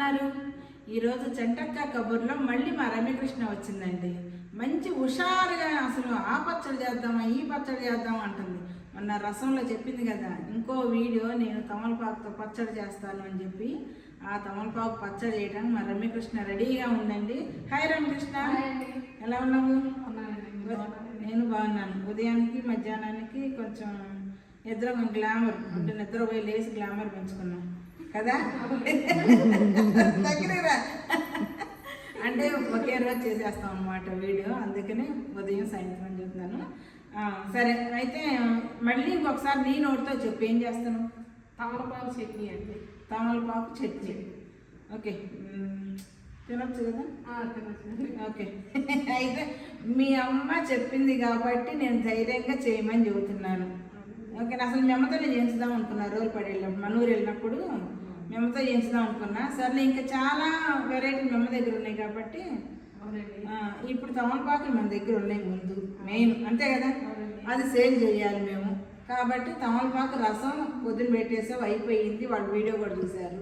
ఉన్నారు? ఈరోజు చెంటక్క కబుర్లో మళ్ళీ మా రమ్యకృష్ణ వచ్చిందండి. మంచి హుషారుగా అసలు ఆ పచ్చడి చేద్దామా ఈ పచ్చడి చేద్దామా అంటుంది. మొన్న రసంలో చెప్పింది కదా ఇంకో వీడియో నేను తమలపాకుతో పచ్చడి చేస్తాను అని చెప్పి ఆ తమలపాకు పచ్చడి చేయడానికి మా రమ్యకృష్ణ రెడీగా ఉందండి. హాయ్ రమ్యకృష్ణ. ఎలా ఉన్నావు? నేను బాగున్నాను. ఉదయానికి మధ్యాహ్నానికి కొంచెం నిద్ర గ్లామర్ అంటే నిద్ర పోయి లేచి గ్లామర్ పెంచుకున్నాం. కదా? దగ్గరికి రా. అంటే ఒకే రోజు చేసేస్తాం అన్నమాట వీడియో. అందుకని ఉదయం సాయంత్రం ఆ, సరే అయితే మళ్ళీ ఇంకొకసారి నీ నోటితో చెప్పు ఏం చేస్తాను? తమలపాకు చట్నీ అండి. తమలపాకు చట్నీ. ఓకే తినొచ్చు కదా. ఓకే. అయితే మీ అమ్మ చెప్పింది కాబట్టి నేను ధైర్యంగా చేయమని చెబుతున్నాను. ఓకే అసలు మీ అమ్మతో నేను చేయించుదాం అనుకున్నా రోజు పడి వెళ్ళినప్పుడు మన ఊరు వెళ్ళినప్పుడు మీ అమ్మతో చేయించుదాం అనుకున్నా. సర్లే ఇంకా చాలా వెరైటీ మీ అమ్మ దగ్గర ఉన్నాయి కాబట్టి ఇప్పుడు తమలపాకులు మన దగ్గర ఉన్నాయి ముందు మెయిన్ అంతే కదా? అది సేల్ చేయాలి మేము. కాబట్టి తమలపాకు రసం పొద్దున పెట్టేసావు అయిపోయింది. వాళ్ళు వీడియో కూడా చూశారు.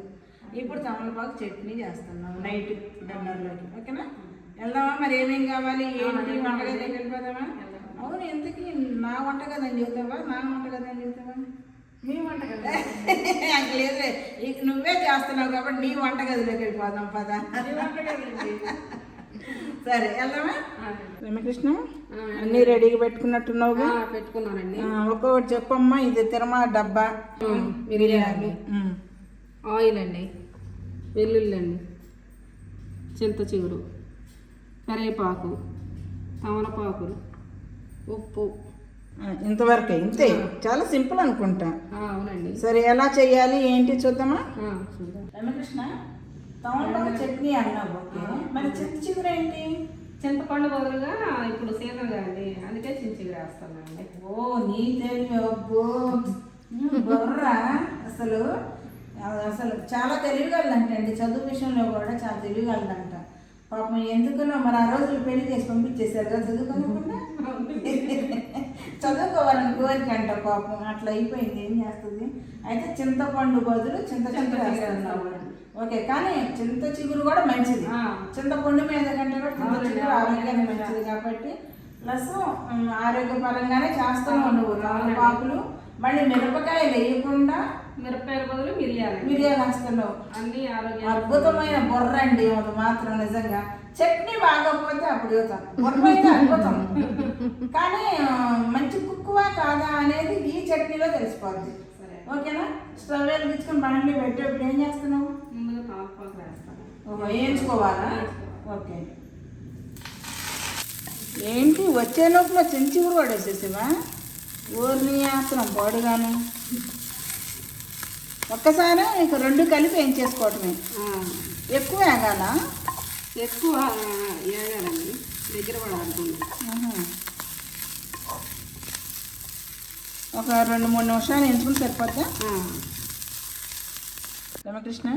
ఇప్పుడు తమలపాకు చట్నీ చేస్తున్నాం నైట్ డిన్నర్లోకి. ఓకేనా? వెళ్దామా? మరి ఏమేం కావాలి? ఏంటి? వంటగదిలోకి వెళ్ళిపోదామా? అవును ఎందుకు? నా వంటగది అని చెబుతావా? నా వంటగది అని చెబుతావా? మీ వంట కదా నాకు లేదులే. ఇక నువ్వే చేస్తున్నావు కాబట్టి నీ వంటగదిలోకి వెళ్ళిపోదాం పదా. వంట సరే వెళ్దామా? రమకృష్ణ అన్నీ రెడీగా పెట్టుకున్నట్టున్నావుగా? ఆ, పెట్టుకున్నానండి. ఒక్కొక్కటి చెప్పమ్మా ఇది తిరమా డబ్బా? ఉమ్. ఆయిల్ అండి వెల్లుల్లి అండి చింత చిగురు కరివేపాకు తమలపాకులు ఉప్పు. ఇంతవరకే. ఇంతే. చాలా సింపుల్ అనుకుంటా. ఆ, అవునండి. సరే ఎలా చేయాలి? ఏంటి చూద్దామా? రమకృష్ణ తమలపాకు చట్నీ అన్నావు. ఓకే. మరి చింత చిగురు ఏంటి? చింతపండు బదులుగా ఇప్పుడు సీజన్ కదండి అందుకే చింత చిగురు వేస్తున్నానండి. ఓ నీ తెలివి అబ్బో. బొర్రా. అసలు అసలు చాలా తెలివిగలదంటండి చదువు విషయంలో కూడా చాలా తెలివిగలదంట పాపం ఎందుకునో మరి ఆ రోజులు పెళ్ళి చేసి పంపించేశారు కదా చదువుకోకుండా? చదువుకోవాలని కోరిక అంట పాపం అట్లా అయిపోయింది. ఏం చేస్తుంది? అయితే చింతపండు బదులు చింత వేస్తున్నావు ఓకే కానీ చింత చిగురు కూడా మంచిది. చింతపండు మీద కంటే కూడా చింత చిగురు ఆరోగ్యానికి మంచిది కాబట్టి ప్లస్ ఆరోగ్యపరంగానే చేస్తున్నావు నువ్వు తమలపాకులు మళ్ళీ మిరపకాయలు వేయకుండా మిరపకాయల బదులు మిరియాలు వేస్తున్నావు అన్ని ఆరోగ్య అద్భుతమైన బొర్ర అండి అది మాత్రం నిజంగా. చట్నీ బాగోకపోతే అప్పుడు చూద్దాం బొర్ర అయితే అద్భుతం. కానీ మంచి కుక్కువా కాదా అనేది ఈ చట్నీలో తెలిసిపోద్ది. సరే. ఓకేనా? స్టవ్ వెలిగించుకొని బండ్లు పెట్టేప్పుడు ఏం చేస్తున్నావు? ముందుగా వేస్తాను. వేయించుకోవాలా? ఓకే. ఏంటి? వచ్చే లోపల చెంచి కూడా పడేసేసావా? ఊరిని వేస్తున్నాం పాడుగాను. ఒక్కసారి ఇక రెండు కలిపి ఏం చేసుకోవటమే? ఎక్కువ వేగాల ఎక్కువ వేయాలండి దగ్గర పడాలి ఒక రెండు మూడు నిమిషాలు ఎంచుకుని సరిపోతా రమకృష్ణ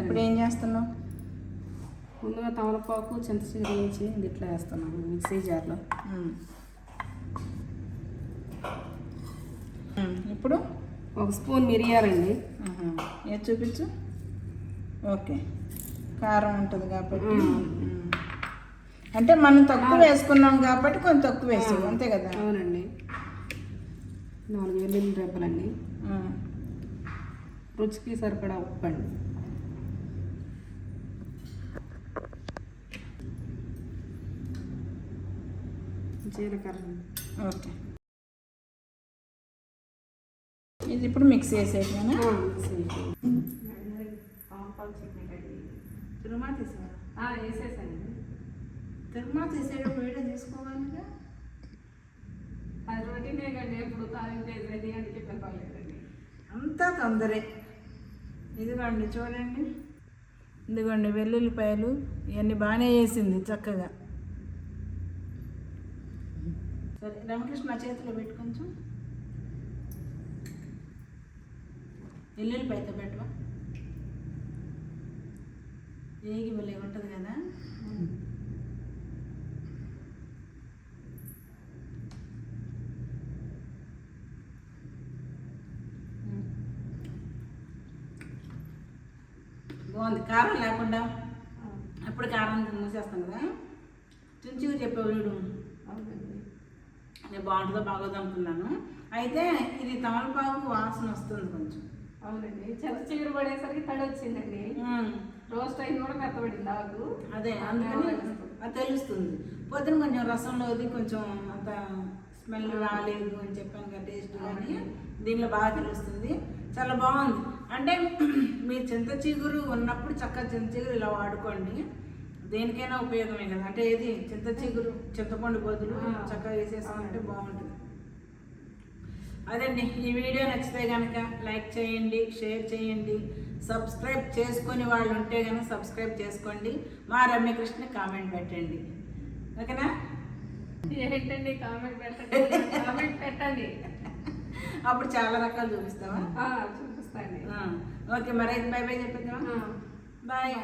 ఇప్పుడు ఏం చేస్తున్నావు? ముందుగా తమలపాకు చింత చిగురు వేయించి ఇట్లా వేస్తున్నాను మిక్సీ జార్లో. ఇప్పుడు? ఒక స్పూన్ మిరియాలండి. ఏది చూపించు? ఓకే. కారం ఉంటుంది కాబట్టి. అంటే మనం తక్కువ వేసుకున్నాం కాబట్టి కొంచెం తక్కువ వేసావు అంతే కదా? అవునండి. నాలుగు వెల్లుల్లి రెబ్బలండి. రుచికి సరిపడా ఉప్పు అండి జీలకర్ర. ఓకే. ఇది ఇప్పుడు మిక్స్ చేసేసాను తీసుకోవాలిగా అది రొటీనే కండి ఎప్పుడు పిలవలేదండి అంతా తొందరే. ఇదిగోండి చూడండి. ఇదిగోండి వెల్లుల్లిపాయలు ఇవన్నీ బాగానే వేసింది చక్కగా. సరే రామకృష్ణ చేతిలో పెట్టు కొంచెం అయితే పెట్టవా? ఏగి వెళ్ళి ఉంటుంది కదా? బాగుంది. కారం లేకుండా అప్పుడు కారం మూసేస్తాం కదా? చుంచుగా చెప్పావు వీడు. నేను బాగుంటుందో బాగోదు అనుకున్నాను. అయితే ఇది తమలపాకు వాసన వస్తుంది కొంచెం. అవునండి. చెత్త చిగురు పడేసరికి తడి వచ్చిందండి రోస్ట్ అయిన కూడా మెత్తబడింది ఆకు అదే అందుకని అది తెలుస్తుంది. పొద్దున కొంచెం రసంలోది కొంచెం అంత స్మెల్ రాలేదు అని చెప్పాను కదా టేస్ట్ కానీ దీనిలో బాగా తెలుస్తుంది. చాలా బాగుంది. అంటే మీ చింత చిగురు ఉన్నప్పుడు చక్కగా చింత చిగురు ఇలా వాడుకోండి. దేనికైనా ఉపయోగమే కదా. అంటే ఏది? చింత చిగురు చింతపండు బదులు. చక్కగా వేసేసుకుంటే బాగుంటుంది. అదండి. ఈ వీడియో నచ్చితే కనుక లైక్ చేయండి షేర్ చేయండి. సబ్స్క్రైబ్ చేసుకొని వాళ్ళు ఉంటే కనుక సబ్స్క్రైబ్ చేసుకోండి. మా రమ్యకృష్ణ కామెంట్ పెట్టండి. ఓకేనా? ఏంటండి కామెంట్ పెట్టండి? కామెంట్ పెట్టండి. అప్పుడు చాలా రకాలు చూపిస్తావా? ఆ, ఓకే మరి అయితే బై బై చెప్పేద్దామా? బాయ్.